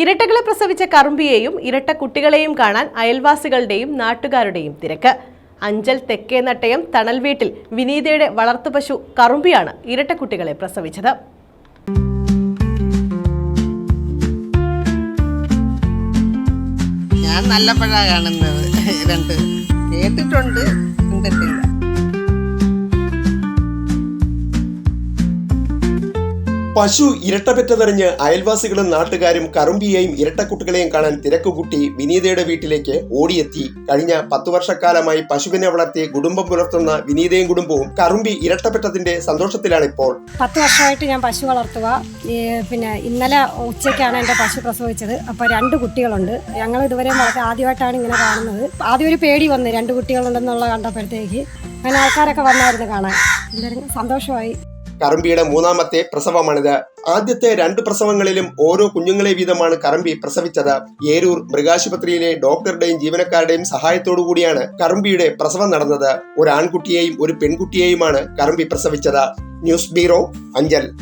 ഇരട്ടകളെ പ്രസവിച്ച കറുമ്പിയെയും ഇരട്ട കുട്ടികളെയും കാണാൻ അയൽവാസികളുടെയും നാട്ടുകാരുടെയും തിരക്ക്. അഞ്ചൽ തെക്കേ നട്ടയം തണൽ വീട്ടിൽ വിനീതയുടെ വളർത്തുപശു കറുമ്പിയാണ് ഇരട്ടക്കുട്ടികളെ പ്രസവിച്ചത്. ഞാൻ നല്ല പഴ കാണുന്നത്. രണ്ട് കേട്ടിട്ടുണ്ട് കണ്ടിട്ടില്ല. പശു ഇരട്ടപെറ്റതറിഞ്ഞ് അയൽവാസികളും നാട്ടുകാരും കറുമ്പിയെയും ഇരട്ടക്കുട്ടികളെയും കാണാൻ തിരക്കുകൂട്ടി വിനീതയുടെ വീട്ടിലേക്ക് ഓടിയെത്തി. കഴിഞ്ഞ പത്തു വർഷക്കാലമായി പശുവിനെ വളർത്തി കുടുംബം പുലർത്തുന്ന വിനീതയും കുടുംബവും കറുമ്പി ഇരട്ടപ്പെട്ടതിന്റെ സന്തോഷത്തിലാണ് ഇപ്പോൾ പത്ത് വർഷമായിട്ട് ഞാൻ പശു വളർത്തുക. പിന്നെ ഇന്നലെ ഉച്ചയ്ക്കാണ് എന്റെ പശു പ്രസവിച്ചത്. അപ്പോൾ രണ്ട് കുട്ടികളുണ്ട്. ഞങ്ങൾ ഇതുവരെ വളരെ ആദ്യമായിട്ടാണ് ഇങ്ങനെ കാണുന്നത്. ആദ്യം ഒരു പേടി വന്നു രണ്ട് കുട്ടികളുണ്ടെന്നുള്ള കണ്ടപ്പോഴത്തേക്ക് അങ്ങനെ ആൾക്കാരൊക്കെ വന്നായിരുന്നു കാണാൻ. എല്ലാവരും സന്തോഷമായി. കറുമ്പിയുടെ മൂന്നാമത്തെ പ്രസവമാണിത്. ആദ്യത്തെ രണ്ട് പ്രസവങ്ങളിലും ഓരോ കുഞ്ഞുങ്ങളെ വീതമാണ് കറമ്പി പ്രസവിച്ചത്. ഏരൂർ മൃഗാശുപത്രിയിലെ ഡോക്ടറുടെയും ജീവനക്കാരുടെയും സഹായത്തോടു കൂടിയാണ് കറമ്പിയുടെ പ്രസവം നടന്നത്. ഒരു ആൺകുട്ടിയെയും ഒരു പെൺകുട്ടിയെയുമാണ് കറമ്പി പ്രസവിച്ചത്. News bureau Anchal.